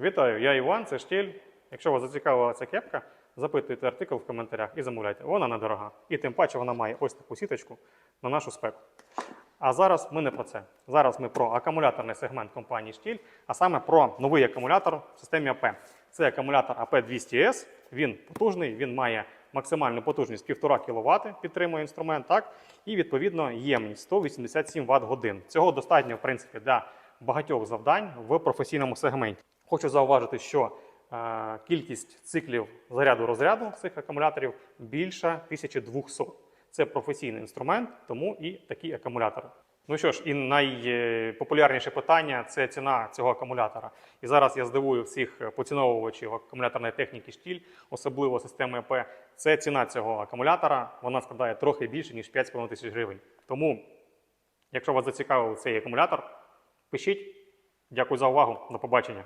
Вітаю, я Іван, це штіль. Якщо вас зацікавила ця кепка, запитуйте артикул в коментарях і замовляйте. Вона недорога. І тим паче вона має ось таку сіточку на нашу спеку. А зараз ми не про це. Зараз ми про акумуляторний сегмент компанії Штіль, а саме про новий акумулятор в системі АП. Це акумулятор АП200С. Він потужний, він має максимальну потужність 1,5 кВт, підтримує інструмент, так? І відповідно ємність 187 Вт годин. Цього достатньо, в принципі, для багатьох завдань в професійному сегменті. Хочу зауважити, що е, кількість циклів заряду розряду цих акумуляторів більша 1200. Це професійний інструмент, тому і такі акумулятори. Ну що ж, і найпопулярніше питання це ціна цього акумулятора. І зараз я здивую всіх поціновувачів акумуляторної техніки штіль, особливо системи АП. Це ціна цього акумулятора. Вона складає трохи більше ніж 5,5 тисяч гривень. Тому, якщо вас зацікавив цей акумулятор, пишіть. Дякую за увагу. До побачення.